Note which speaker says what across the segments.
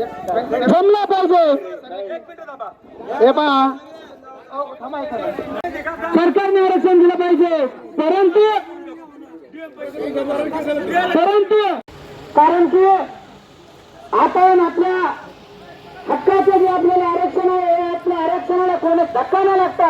Speaker 1: थांबला पाहिजे. हे पहा. सरकारने आरक्षण दिलं पाहिजे. परंतु परंतु कारण की आपण आपल्या हक्काचं जे आपल्याला आरक्षण आहे आपल्या आरक्षणाला कोणी धक्का न लागता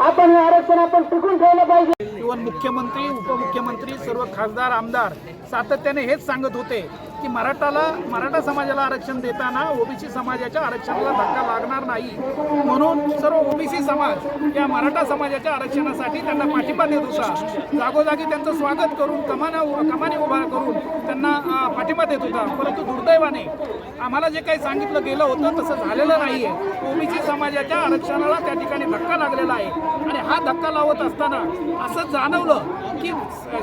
Speaker 1: आपण हे आरक्षण आपण टिकून ठेवलं पाहिजे.
Speaker 2: इव्हन मुख्यमंत्री उपमुख्यमंत्री सर्व खासदार आमदार सातत्याने हेच सांगत होते की मराठाला मराठा समाजाला आरक्षण देताना ओबीसी समाजाच्या आरक्षणाला धक्का लागणार नाही. म्हणून सर्व ओबीसी समाज या मराठा समाजाच्या आरक्षणासाठी त्यांना पाठिंबा देत होता. जागोजागी त्यांचं स्वागत करून कमाना कमानी उभा करून त्यांना पाठिंबा देत होता. परंतु दुर्दैवाने आम्हाला जे काही सांगितलं गेलं होतं तसं झालेलं नाही आहे ओबीसी समाजाच्या आरक्षणाला त्या ठिकाणी धक्का लागलेला आहे. आणि हा धक्का लावत असताना असं जाणवलं की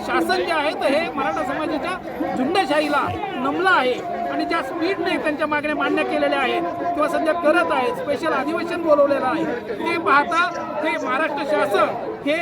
Speaker 2: शासन जे आहे तर हे मराठा समाजाच्या झुंडशाहीला नमलं आहे आणि ज्या स्पीडने त्यांच्या मागण्या मान्य केलेल्या आहेत किंवा सध्या करत आहेत स्पेशल अधिवेशन बोलवलेलं आहे ते पाहता हे महाराष्ट्र शासन हे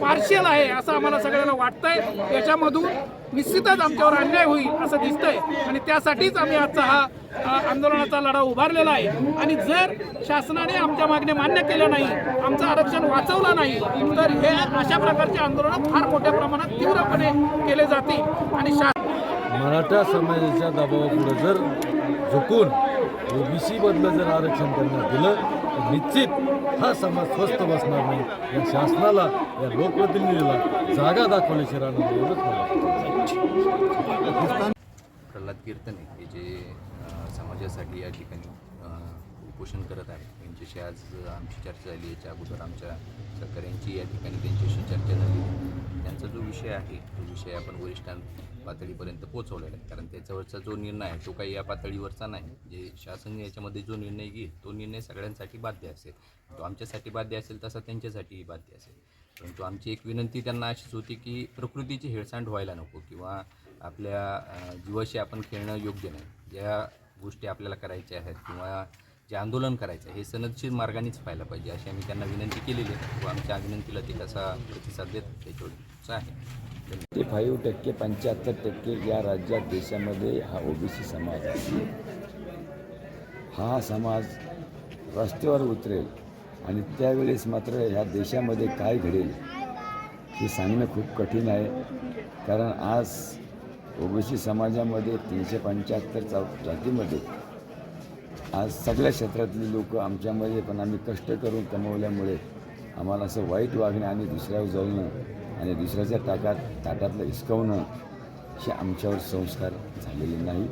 Speaker 2: पार्शियल आहे असं आम्हाला सगळ्यांना वाटतंय. याच्यामधून निश्चितच आमच्यावर अन्याय होईल असं दिसतंय. आणि त्यासाठीच आम्ही आजचा हा आंदोलनाचा लढा उभारलेला आहे. आणि जर शासनाने आमच्या मागण्या मान्य केल्या नाही आमचं आरक्षण वाचवलं नाही तर हे अशा प्रकारचे आंदोलन फार मोठ्या प्रमाणात तीव्रपणे केले जातील. आणि शा
Speaker 3: मराठा समाजाच्या दबावापुढे जर झुकून ओबीसी मधलं जर आरक्षण त्यांना दिलं तर निश्चित हा समाज स्वस्त बसणार नाही. या शासनाला या लोकप्रतिनिधीला जागा दाखवल्याशिवाय राहणार एवढंच मला.
Speaker 4: प्रल्हाद कीर्तने हे जे समाजासाठी या ठिकाणी उपोषण करत आहेत यांच्याशी आज आमची चर्चा झाली याच्या अगोदर आमच्या सहकाऱ्यांची या ठिकाणी त्यांच्याशी चर्चा झाली. त्यांचा जो विषय आहे तो विषय आपण वरिष्ठां पातळीपर्यंत पोहोचवलेला आहे. कारण त्याच्यावरचा जो निर्णय आहे तो काही या पातळीवरचा नाही. जे शासन याच्यामध्ये जो निर्णय घेईल तो निर्णय सगळ्यांसाठी बाध्य असेल. तो आमच्यासाठी बाध्य असेल तसा त्यांच्यासाठीही बाध्य असेल. परंतु आमची एक विनंती त्यांना अशीच होती की प्रकृतीची हेळसांड व्हायला नको किंवा आपल्या जीवाशी आपण खेळणं योग्य नाही. ज्या गोष्टी आपल्याला करायच्या आहेत किंवा जे आंदोलन करायचं आहे हे सनदशीर मार्गानेच व्हायला पाहिजे अशी आम्ही त्यांना विनंती केलेली आहे. व आमच्या विनंतीला ते कसा प्रतिसाद देतात त्याच्यावरचं आहे.
Speaker 5: फिफ्टी फाईव्ह टक्के पंच्याहत्तर टक्के या राज्यात देशामध्ये हा ओबीसी समाज आहे. हा समाज रस्त्यावर उतरेल आणि त्यावेळेस मात्र ह्या देशामध्ये काय घडेल हे सांगणं खूप कठीण आहे. कारण आज ओबीसी समाजामध्ये तीनशे पंच्याहत्तर चौ जातीमध्ये आज सगळ्या क्षेत्रातली लोक आमच्यामध्ये पण आम्ही कष्ट करून कमवल्यामुळे आम्हाला असं वाईट वागणं आणि दुसऱ्यावर जळणं आणि दुसऱ्याच्या ताकात ताटातलं हिसकवणं हे आमच्यावर संस्कार झालेले नाही